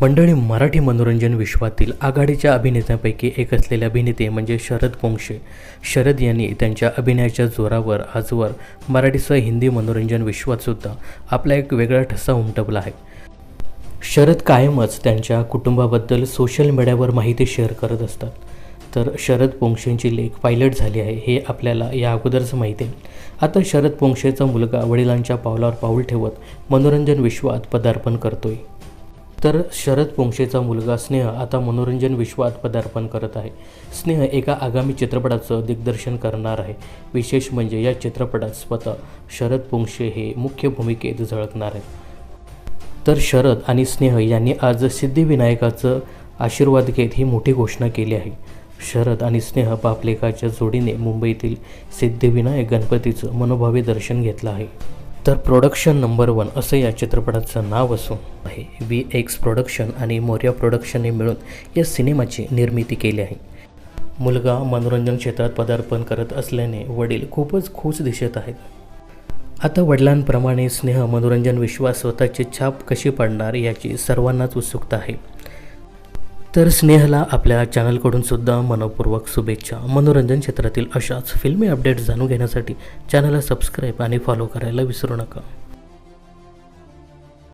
मंडळी मराठी मनोरंजन विश्वातील आघाडीच्या अभिनेत्यांपैकी एक असलेले अभिनेते म्हणजे शरद पोंक्षे शरद यांनी त्यांच्या अभिनयाच्या जोरावर आजवर मराठीसह हिंदी मनोरंजन विश्वातसुद्धा आपला एक वेगळा ठसा उमटवला आहे. शरद कायमच त्यांच्या कुटुंबाबद्दल सोशल मीडियावर माहिती शेअर करत असतात. तर शरद पोंक्षेंची लेख पायलट झाली आहे हे आपल्याला या अगोदरच माहिती आहे. आता शरद पोंक्षेचा मुलगा वडिलांच्या पावलावर पाऊल ठेवत मनोरंजन विश्वात पदार्पण करतोय. तर शरद पोंक्षेचा मुलगा स्नेह आता मनोरंजन विश्वात पदार्पण करत आहे. स्नेह एका आगामी चित्रपटाचं दिग्दर्शन करणार आहे. विशेष म्हणजे या चित्रपटात स्वतः शरद पोंक्षे हे मुख्य भूमिकेत झळकणार आहेत. तर शरद आणि स्नेह यांनी आज सिद्धिविनायकाचं आशीर्वाद घेत ही मोठी घोषणा केली आहे. शरद आणि स्नेह पापलेखाच्या जोडीने मुंबईतील सिद्धिविनायक गणपतीचं मनोभावी दर्शन घेतलं आहे. तर प्रोडक्शन नंबर वन असं या चित्रपटाचं नाव असून आहे. व्ही एक्स प्रोडक्शन आणि मोर्या प्रोडक्शनने मिळून या सिनेमाची निर्मिती केली आहे. मुलगा मनोरंजन क्षेत्रात पदार्पण करत असल्याने वडील खूपच खुश दिसत आहेत. आता वडिलांप्रमाणे स्नेह मनोरंजन विश्वास स्वतःची छाप कशी पडणार याची सर्वांनाच उत्सुकता आहे. तर स्नेहला आपल्या चॅनलकडून सुद्धा मनपूर्वक शुभेच्छा. मनोरंजन क्षेत्रातील अशाच फिल्मी अपडेट्स जाणून घेण्यासाठी चॅनलला सबस्क्राईब आणि फॉलो करायला विसरू नका.